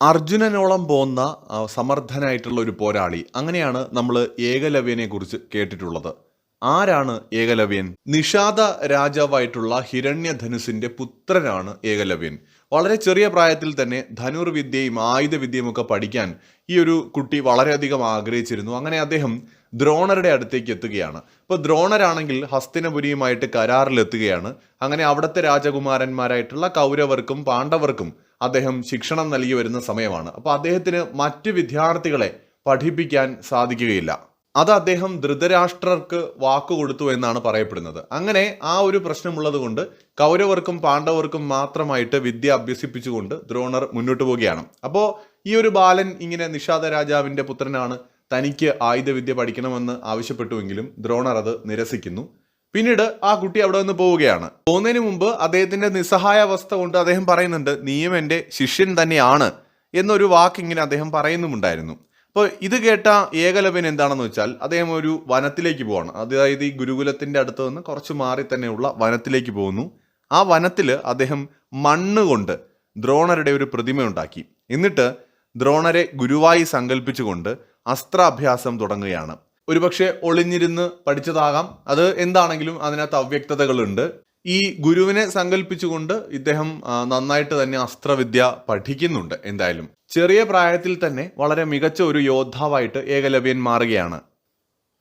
അർജുനനോളം പോന്ന ആ, സമർത്ഥനായിട്ടുള്ള ഒരു പോരാളി. അങ്ങനെയാണ് നമ്മൾ ഏകലവ്യനെ കുറിച്ച് കേട്ടിട്ടുള്ളത്. ആരാണ് ഏകലവ്യൻ? നിഷാദ രാജാവായിട്ടുള്ള ഹിരണ്യധനുസിന്റെ പുത്രനാണ് ഏകലവ്യൻ. വളരെ ചെറിയ പ്രായത്തിൽ തന്നെ ധനുർവിദ്യയും ആയുധവിദ്യയും ഒക്കെ പഠിക്കാൻ ഈ ഒരു കുട്ടി വളരെയധികം ആഗ്രഹിച്ചിരുന്നു. അങ്ങനെ അദ്ദേഹം ദ്രോണരുടെ അടുത്തേക്ക് എത്തുകയാണ്. ഇപ്പോൾ ദ്രോണരാണെങ്കിൽ ഹസ്തിനപുരിയുമായിട്ട് കരാറിലെത്തുകയാണ്. അങ്ങനെ അവിടുത്തെ രാജകുമാരന്മാരായിട്ടുള്ള കൗരവർക്കും പാണ്ഡവർക്കും അദ്ദേഹം ശിക്ഷണം നൽകി വരുന്ന സമയമാണ്. അപ്പോൾ അദ്ദേഹത്തിന് മറ്റ് വിദ്യാർത്ഥികളെ പഠിപ്പിക്കാൻ സാധിക്കുകയില്ല. അത് അദ്ദേഹം ധൃതരാഷ്ട്രർക്ക് വാക്കുകൊടുത്തു എന്നാണ് പറയപ്പെടുന്നത്. അങ്ങനെ ആ ഒരു പ്രശ്നമുള്ളത് കൊണ്ട് കൗരവർക്കും പാണ്ഡവർക്കും മാത്രമായിട്ട് വിദ്യ അഭ്യസിപ്പിച്ചുകൊണ്ട് ദ്രോണർ മുന്നോട്ട് പോവുകയാണ്. അപ്പോൾ ഈ ഒരു ബാലൻ ഇങ്ങനെ നിഷാദ രാജാവിന്റെ പുത്രനാണ്. തനിക്ക് ആയുധവിദ്യ പഠിക്കണമെന്ന് ആവശ്യപ്പെട്ടുവെങ്കിലും ദ്രോണർ അത് നിരസിക്കുന്നു. പിന്നീട് ആ കുട്ടി അവിടെ നിന്ന് പോവുകയാണ്. പോകുന്നതിന് മുമ്പ് അദ്ദേഹത്തിന്റെ നിസ്സഹായ അവസ്ഥ കൊണ്ട് അദ്ദേഹം പറയുന്നുണ്ട് നീയും എന്റെ ശിഷ്യൻ തന്നെയാണ് എന്നൊരു വാക്കിങ്ങനെ അദ്ദേഹം പറയുന്നുമുണ്ടായിരുന്നു. അപ്പോൾ ഇത് കേട്ട ഏകലവ്യൻ എന്താണെന്ന് വെച്ചാൽ അദ്ദേഹം ഒരു വനത്തിലേക്ക് പോവാണ്. അതായത് ഈ ഗുരുകുലത്തിന്റെ അടുത്ത് നിന്ന് കുറച്ച് മാറി തന്നെയുള്ള വനത്തിലേക്ക് പോകുന്നു. ആ വനത്തിൽ അദ്ദേഹം മണ്ണ് കൊണ്ട് ദ്രോണരുടെ ഒരു പ്രതിമ ഉണ്ടാക്കി എന്നിട്ട് ദ്രോണരെ ഗുരുവായി സങ്കല്പിച്ചുകൊണ്ട് അസ്ത്രാഭ്യാസം തുടങ്ങുകയാണ്. ഒരുപക്ഷെ ഒളിഞ്ഞിരുന്ന് പഠിച്ചതാകാം. അത് എന്താണെങ്കിലും അതിനകത്ത് അവ്യക്തതകളുണ്ട്. ഈ ഗുരുവിനെ സങ്കല്പിച്ചുകൊണ്ട് ഇദ്ദേഹം നന്നായിട്ട് തന്നെ അസ്ത്രവിദ്യ പഠിക്കുന്നുണ്ട് എന്തായാലും. ചെറിയ പ്രായത്തിൽ തന്നെ വളരെ മികച്ച ഒരു യോദ്ധാവായിട്ട് ഏകലവ്യൻ മാറുകയാണ്.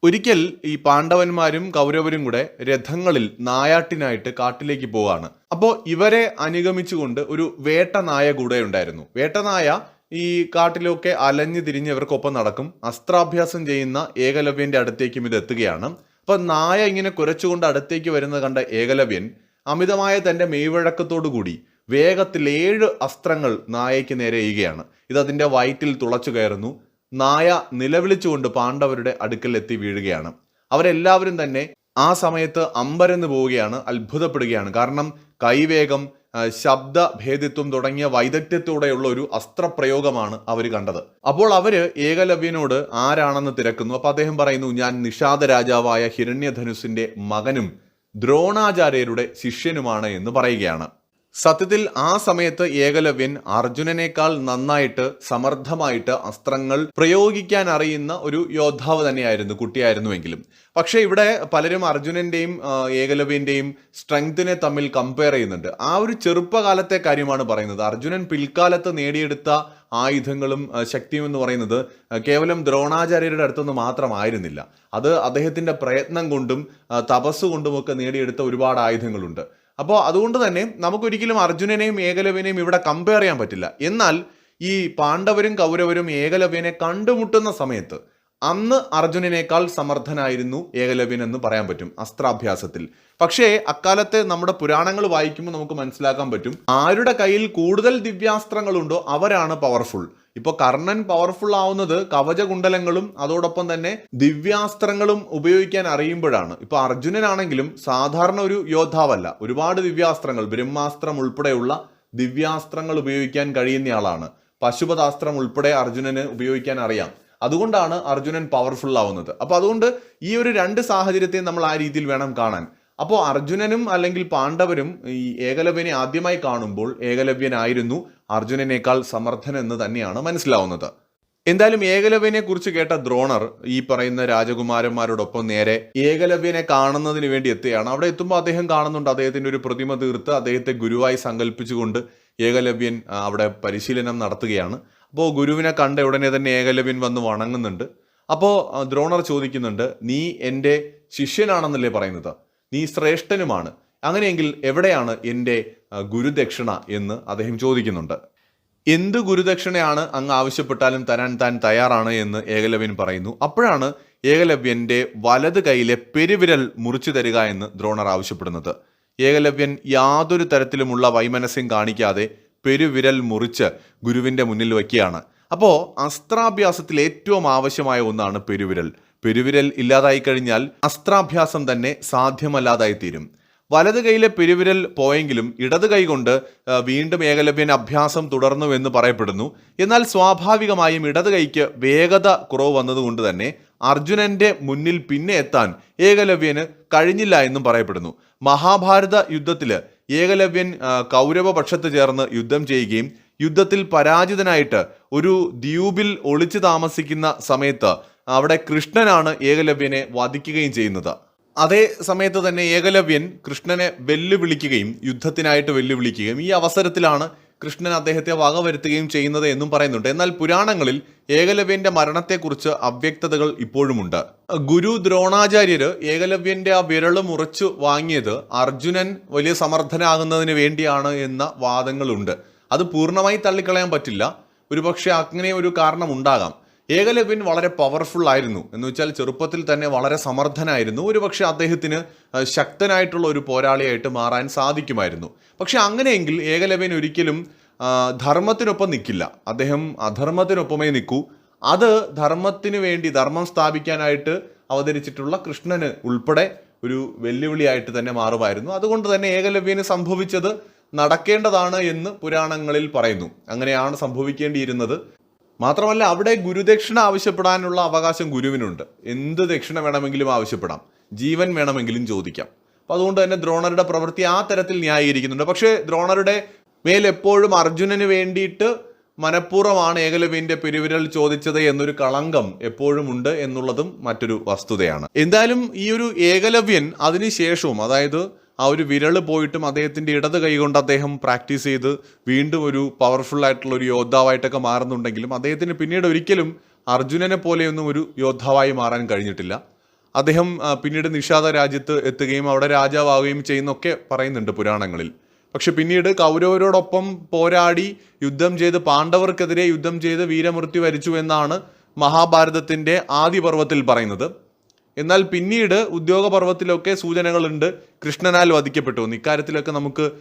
ഒരിക്കൽ ഈ പാണ്ഡവന്മാരും കൗരവരും കൂടെ രഥങ്ങളിൽ നായാട്ടിനായിട്ട് കാട്ടിലേക്ക് പോവാണ്. അപ്പോൾ ഇവരെ അനുഗമിച്ചുകൊണ്ട് ഒരു വേട്ടനായ കൂടെ ഉണ്ടായിരുന്നു. വേട്ടനായ ഈ കാട്ടിലൊക്കെ അലഞ്ഞു തിരിഞ്ഞ് ഇവർക്കൊപ്പം നടക്കും. അസ്ത്രാഭ്യാസം ചെയ്യുന്ന ഏകലവ്യന്റെ അടുത്തേക്കും ഇത് എത്തുകയാണ്. അപ്പൊ നായ ഇങ്ങനെ കുരച്ചുകൊണ്ട് അടുത്തേക്ക് വരുന്നത് കണ്ട ഏകലവ്യൻ അമിതമായ തന്റെ കൂടി വേഗത്തിൽ ഏഴ് അസ്ത്രങ്ങൾ നായയ്ക്ക് നേരെ ചെയ്യുകയാണ് ഇത് അതിന്റെ വയറ്റിൽ തുളച്ചു കയറുന്നു. നായ നിലവിളിച്ചുകൊണ്ട് പാണ്ഡവരുടെ അടുക്കൽ എത്തി വീഴുകയാണ്. അവരെല്ലാവരും തന്നെ ആ സമയത്ത് അമ്പരന്ന് പോവുകയാണ് അത്ഭുതപ്പെടുകയാണ്. കാരണം കൈവേഗം ശബ്ദ ഭേദിത്വം തുടങ്ങിയ വൈദഗ്ധ്യത്തോടെയുള്ള ഒരു അസ്ത്രപ്രയോഗമാണ് അവർ കണ്ടത്. അപ്പോൾ അവർ ഏകലവ്യനോട് ആരാണെന്ന് തിരക്കുന്നു. അപ്പോൾ അദ്ദേഹം പറയുന്നു ഞാൻ നിഷാദ രാജാവായ ഹിരണ്യധനുസിന്റെ മകനും ദ്രോണാചാര്യരുടെ ശിഷ്യനുമാണ് എന്ന് പറയുകയാണ്. സത്യത്തിൽ ആ സമയത്ത് ഏകലവ്യൻ അർജുനനേക്കാൾ നന്നായിട്ട് സമർത്ഥമായിട്ട് അസ്ത്രങ്ങൾ പ്രയോഗിക്കാൻ അറിയുന്ന ഒരു യോദ്ധാവ് തന്നെയായിരുന്നു കുട്ടിയായിരുന്നുവെങ്കിലും. പക്ഷേ ഇവിടെ പലരും അർജുനന്റെയും ഏകലവ്യന്റെയും സ്ട്രെങ്തിനെ തമ്മിൽ കമ്പയർ ചെയ്യുന്നുണ്ട്. ആ ഒരു ചെറുപ്പകാലത്തെ കാര്യമാണ് പറയുന്നത്. അർജുനൻ പിൽക്കാലത്ത് നേടിയെടുത്ത ആയുധങ്ങളും ശക്തിയും എന്ന് പറയുന്നത് കേവലം ദ്രോണാചാര്യരുടെ അടുത്തുനിന്ന് മാത്രമായിരുന്നില്ല. അത് അദ്ദേഹത്തിന്റെ പ്രയത്നം കൊണ്ടും തപസ് കൊണ്ടുമൊക്കെ നേടിയെടുത്ത ഒരുപാട് ആയുധങ്ങളുണ്ട്. അപ്പോൾ അതുകൊണ്ട് തന്നെ നമുക്കൊരിക്കലും അർജുനനെയും ഏകലവ്യനെയും ഇവിടെ കമ്പയർ ചെയ്യാൻ പറ്റില്ല. എന്നാൽ ഈ പാണ്ഡവരും കൗരവരും ഏകലവ്യനെ കണ്ടുമുട്ടുന്ന സമയത്ത് അന്ന് അർജുനനേക്കാൾ സമർത്ഥനായിരുന്നു ഏകലവ്യൻ എന്ന് പറയാൻ പറ്റും അസ്ത്രാഭ്യാസത്തിൽ. പക്ഷേ അക്കാലത്തെ നമ്മുടെ പുരാണങ്ങൾ വായിക്കുമ്പോൾ നമുക്ക് മനസ്സിലാക്കാൻ പറ്റും ആരുടെ കയ്യിൽ കൂടുതൽ ദിവ്യാസ്ത്രങ്ങളുണ്ടോ അവരാണ് പവർഫുൾ ഇപ്പൊ കർണൻ പവർഫുൾ ആവുന്നത് കവചകുണ്ടലങ്ങളും അതോടൊപ്പം തന്നെ ദിവ്യാസ്ത്രങ്ങളും ഉപയോഗിക്കാൻ അറിയുമ്പോഴാണ്. ഇപ്പൊ അർജുനനാണെങ്കിലും സാധാരണ ഒരു യോദ്ധാവല്ല. ഒരുപാട് ദിവ്യാസ്ത്രങ്ങൾ ബ്രഹ്മാസ്ത്രം ഉൾപ്പെടെയുള്ള ദിവ്യാസ്ത്രങ്ങൾ ഉപയോഗിക്കാൻ കഴിയുന്നയാളാണ്. പശുപതാസ്ത്രം ഉൾപ്പെടെ അർജുനന് ഉപയോഗിക്കാൻ അറിയാം. അതുകൊണ്ടാണ് അർജുനൻ പവർഫുൾ ആവുന്നത്. അപ്പൊ അതുകൊണ്ട് ഈ ഒരു രണ്ട് സാഹചര്യത്തെയും നമ്മൾ ആ രീതിയിൽ വേണം കാണാൻ. അപ്പോൾ അർജുനനും അല്ലെങ്കിൽ പാണ്ഡവരും ഈ ഏകലവ്യനെ ആദ്യമായി കാണുമ്പോൾ ഏകലവ്യനായിരുന്നു അർജുനനേക്കാൾ സമർത്ഥൻ എന്ന് തന്നെയാണ് മനസ്സിലാവുന്നത്. എന്തായാലും ഏകലവ്യനെ കുറിച്ച് കേട്ട ദ്രോണർ ഈ പറയുന്ന രാജകുമാരന്മാരോടൊപ്പം നേരെ ഏകലവ്യനെ കാണുന്നതിന് വേണ്ടി എത്തുകയാണ്. അവിടെ എത്തുമ്പോൾ അദ്ദേഹം കാണുന്നുണ്ട് അദ്ദേഹത്തിന്റെ ഒരു പ്രതിമ തീർത്ത് അദ്ദേഹത്തെ ഗുരുവായി സങ്കല്പിച്ചുകൊണ്ട് ഏകലവ്യൻ അവിടെ പരിശീലനം നടത്തുകയാണ്. അപ്പോൾ ഗുരുവിനെ കണ്ട ഉടനെ തന്നെ ഏകലവ്യൻ വന്ന് വണങ്ങുന്നുണ്ട്. അപ്പോൾ ദ്രോണർ ചോദിക്കുന്നുണ്ട് നീ എന്റെ ശിഷ്യനാണെന്നല്ലേ പറയുന്നത്? നീ ശ്രേഷ്ഠനുമാണ്. അങ്ങനെയെങ്കിൽ എവിടെയാണ് എന്റെ ഗുരുദക്ഷിണ എന്ന് അദ്ദേഹം ചോദിക്കുന്നുണ്ട്. എന്ത് ഗുരുദക്ഷിണയാണ് അങ്ങ് ആവശ്യപ്പെട്ടാലും തരാൻ താൻ തയ്യാറാണ് എന്ന് ഏകലവ്യൻ പറയുന്നു. അപ്പോഴാണ് ഏകലവ്യന്റെ വലത് കൈയിലെ പെരുവിരൽ മുറിച്ചു തരിക എന്ന് ദ്രോണർ ആവശ്യപ്പെടുന്നത്. ഏകലവ്യൻ യാതൊരു തരത്തിലുമുള്ള വൈമനസ്യം കാണിക്കാതെ പെരുവിരൽ മുറിച്ച് ഗുരുവിന്റെ മുന്നിൽ വയ്ക്കുകയാണ്. അപ്പോൾ അസ്ത്രാഭ്യാസത്തിൽ ഏറ്റവും ആവശ്യമായ ഒന്നാണ് പെരുവിരൽ. പെരുവിരൽ ഇല്ലാതായി കഴിഞ്ഞാൽ അസ്ത്രാഭ്യാസം തന്നെ സാധ്യമല്ലാതായി തീരും വലത് കൈയിലെ പെരുവിരൽ പോയെങ്കിലും ഇടത് കൈകൊണ്ട് വീണ്ടും ഏകലവ്യൻ അഭ്യാസം തുടർന്നു എന്ന് പറയപ്പെടുന്നു. എന്നാൽ സ്വാഭാവികമായും ഇടത് കൈക്ക് വേഗത കുറവ് വന്നതുകൊണ്ട് തന്നെ അർജുനന്റെ മുന്നിൽ പിന്നെ എത്താൻ ഏകലവ്യന് കഴിഞ്ഞില്ല എന്നും പറയപ്പെടുന്നു. മഹാഭാരത യുദ്ധത്തിൽ ഏകലവ്യൻ കൗരവ പക്ഷത്ത് ചേർന്ന് യുദ്ധം ചെയ്യുകയും യുദ്ധത്തിൽ പരാജിതനായിട്ട് ഒരു ദ്വീപിൽ ഒളിച്ചു താമസിക്കുന്ന സമയത്ത് അവിടെ കൃഷ്ണനാണ് ഏകലവ്യനെ വധിക്കുകയും ചെയ്യുന്നത്. അതേ സമയത്ത് തന്നെ ഏകലവ്യൻ കൃഷ്ണനെ വെല്ലുവിളിക്കുകയും യുദ്ധത്തിനായിട്ട് വെല്ലുവിളിക്കുകയും ഈ അവസരത്തിലാണ് കൃഷ്ണൻ അദ്ദേഹത്തെ വകവരുത്തുകയും ചെയ്യുന്നത് എന്നും പറയുന്നുണ്ട്. എന്നാൽ പുരാണങ്ങളിൽ ഏകലവ്യന്റെ മരണത്തെക്കുറിച്ച് അവ്യക്തതകൾ ഇപ്പോഴുമുണ്ട്. ഗുരു ദ്രോണാചാര്യർ ഏകലവ്യന്റെ ആ വിരൾ മുറിച്ചു വാങ്ങിയത് അർജുനൻ വലിയ സമർത്ഥനാകുന്നതിന് വേണ്ടിയാണ് എന്ന വാദങ്ങളുണ്ട്. അത് പൂർണമായി തള്ളിക്കളയാൻ പറ്റില്ല. ഒരുപക്ഷെ അങ്ങനെ ഒരു കാരണം ഉണ്ടാകാം ഏകലവ്യൻ വളരെ പവർഫുൾ ആയിരുന്നു. എന്ന് വെച്ചാൽ ചെറുപ്പത്തിൽ തന്നെ വളരെ സമർത്ഥനായിരുന്നു. ഒരുപക്ഷെ അദ്ദേഹത്തിന് ശക്തനായിട്ടുള്ള ഒരു പോരാളിയായിട്ട് മാറാൻ സാധിക്കുമായിരുന്നു. പക്ഷെ അങ്ങനെയെങ്കിൽ ഏകലവ്യൻ ഒരിക്കലും ധർമ്മത്തിനൊപ്പം നിൽക്കില്ല അദ്ദേഹം അധർമ്മത്തിനൊപ്പമേ നിൽക്കൂ അത് ധർമ്മത്തിന് വേണ്ടി ധർമ്മം സ്ഥാപിക്കാനായിട്ട് അവതരിച്ചിട്ടുള്ള കൃഷ്ണന് ഉൾപ്പെടെ ഒരു വെല്ലുവിളിയായിട്ട് തന്നെ മാറുമായിരുന്നു. അതുകൊണ്ട് തന്നെ ഏകലവ്യന് സംഭവിച്ചത് നടക്കേണ്ടതാണ് എന്ന് പുരാണങ്ങളിൽ പറയുന്നു. അങ്ങനെയാണ് സംഭവിക്കേണ്ടിയിരുന്നത്. മാത്രമല്ല അവിടെ ഗുരുദക്ഷിണ ആവശ്യപ്പെടാനുള്ള അവകാശം ഗുരുവിനുണ്ട്. എന്ത് ദക്ഷിണ വേണമെങ്കിലും ആവശ്യപ്പെടാം. ജീവൻ വേണമെങ്കിലും ചോദിക്കാം. അപ്പം അതുകൊണ്ട് തന്നെ ദ്രോണരുടെ പ്രവൃത്തി ആ തരത്തിൽ ന്യായീകരിക്കുന്നുണ്ട്. പക്ഷേ ദ്രോണരുടെ മേലെപ്പോഴും അർജുനന് വേണ്ടിയിട്ട് മനഃപൂർവമാണ് ഏകലവ്യന്റെ പെരുവിരൽ ചോദിച്ചത് എന്നൊരു കളങ്കം എപ്പോഴും ഉണ്ട് എന്നുള്ളതും മറ്റൊരു വസ്തുതയാണ്. എന്തായാലും ഈ ഒരു ഏകലവ്യൻ അതിനുശേഷവും അതായത് ആ ഒരു വിരൽ പോയിട്ടും അദ്ദേഹത്തിന്റെ ഇടത് കൈ കൊണ്ട് അദ്ദേഹം പ്രാക്ടീസ് ചെയ്ത് വീണ്ടും ഒരു പവർഫുൾ ആയിട്ടുള്ള ഒരു യോദ്ധാവായിട്ടൊക്കെ മാറുന്നുണ്ടെങ്കിലും അദ്ദേഹത്തിന് പിന്നീട് ഒരിക്കലും അർജുനനെ പോലെയൊന്നും ഒരു യോദ്ധാവായി മാറാൻ കഴിഞ്ഞിട്ടില്ല. അദ്ദേഹം പിന്നീട് നിഷാദ രാജ്യത്ത് എത്തുകയും അവിടെ രാജാവാകുകയും ചെയ്യുന്നൊക്കെ പറയുന്നുണ്ട് പുരാണങ്ങളിൽ. പക്ഷെ പിന്നീട് കൗരവരോടൊപ്പം പോരാടി യുദ്ധം ചെയ്ത് പാണ്ഡവർക്കെതിരെ യുദ്ധം ചെയ്ത് വീരമൃത്യു വരിച്ചു എന്നാണ് മഹാഭാരതത്തിന്റെ ആദ്യ പർവത്തിൽ പറയുന്നത്. എന്നാൽ പിന്നീട് ഉദ്യോഗപർവത്തിലൊക്കെ സൂചനകളുണ്ട്. കൃഷ്ണനാൽ വധിക്കപ്പെട്ടു എന്ന്. ഇക്കാര്യത്തിലൊക്കെ നമുക്ക്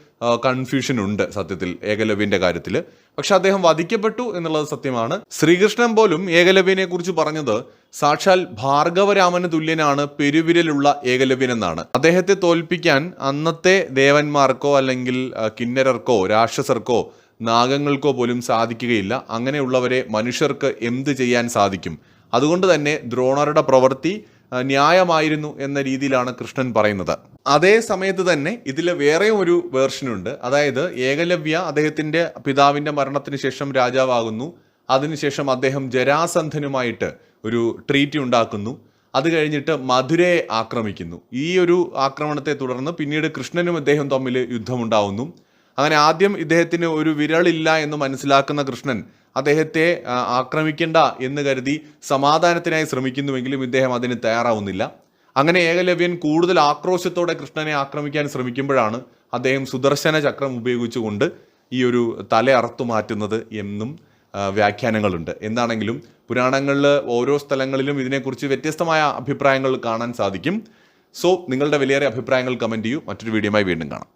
കൺഫ്യൂഷൻ ഉണ്ട് സത്യത്തിൽ ഏകലവ്യന്റെ കാര്യത്തിൽ പക്ഷെ അദ്ദേഹം വധിക്കപ്പെട്ടു എന്നുള്ളത് സത്യമാണ്. ശ്രീകൃഷ്ണൻ പോലും ഏകലവ്യനെ കുറിച്ച് പറഞ്ഞത് സാക്ഷാൽ ഭാർഗവരാമന് തുല്യനാണ് പെരുവിരലുള്ള ഏകലവ്യൻ എന്നാണ് അദ്ദേഹത്തെ തോൽപ്പിക്കാൻ അന്നത്തെ ദേവന്മാർക്കോ അല്ലെങ്കിൽ കിന്നരർക്കോ രാക്ഷസർക്കോ നാഗങ്ങൾക്കോ പോലും സാധിക്കുകയില്ല. അങ്ങനെയുള്ളവരെ മനുഷ്യർക്ക് എന്ത് ചെയ്യാൻ സാധിക്കും? അതുകൊണ്ട് തന്നെ ദ്രോണരുടെ പ്രവൃത്തി ന്യായമായിരുന്നു എന്ന രീതിയിലാണ് കൃഷ്ണൻ പറയുന്നത്. അതേ സമയത്ത് തന്നെ ഇതിൽ വേറെയും ഒരു വേർഷനുണ്ട് അതായത് ഏകലവ്യ അദ്ദേഹത്തിന്റെ പിതാവിന്റെ മരണത്തിന് ശേഷം രാജാവാകുന്നു. അതിനുശേഷം അദ്ദേഹം ജരാസന്ധനുമായിട്ട് ഒരു ട്രീറ്റി ഉണ്ടാക്കുന്നു. അത് കഴിഞ്ഞിട്ട് മധുരയെ ആക്രമിക്കുന്നു. ഈ ഒരു ആക്രമണത്തെ തുടർന്ന് പിന്നീട് കൃഷ്ണനും അദ്ദേഹം തമ്മിൽ യുദ്ധമുണ്ടാവുന്നു. അങ്ങനെ ആദ്യം ഇദ്ദേഹത്തിന് ഒരു വിരളില്ല എന്ന് മനസ്സിലാക്കുന്ന കൃഷ്ണൻ അദ്ദേഹത്തെ ആക്രമിക്കണ്ട എന്ന് കരുതി സമാധാനത്തിനായി ശ്രമിക്കുന്നുവെങ്കിലും ഇദ്ദേഹം അതിന് തയ്യാറാവുന്നില്ല. അങ്ങനെ ഏകലവ്യൻ കൂടുതൽ ആക്രോശത്തോടെ കൃഷ്ണനെ ആക്രമിക്കാൻ ശ്രമിക്കുമ്പോഴാണ് അദ്ദേഹം സുദർശന ചക്രം ഉപയോഗിച്ചുകൊണ്ട് ഈ ഒരു തല അറുത്തു മാറ്റുന്നത് എന്നും വ്യാഖ്യാനങ്ങളുണ്ട്. എന്താണെങ്കിലും പുരാണങ്ങളിൽ ഓരോ സ്ഥലങ്ങളിലും ഇതിനെക്കുറിച്ച് വ്യത്യസ്തമായ അഭിപ്രായങ്ങൾ കാണാൻ സാധിക്കും. സോ നിങ്ങളുടെ വിലയേറെ അഭിപ്രായങ്ങൾ കമന്റ് ചെയ്യൂ. മറ്റൊരു വീഡിയോയുമായി വീണ്ടും കാണാം.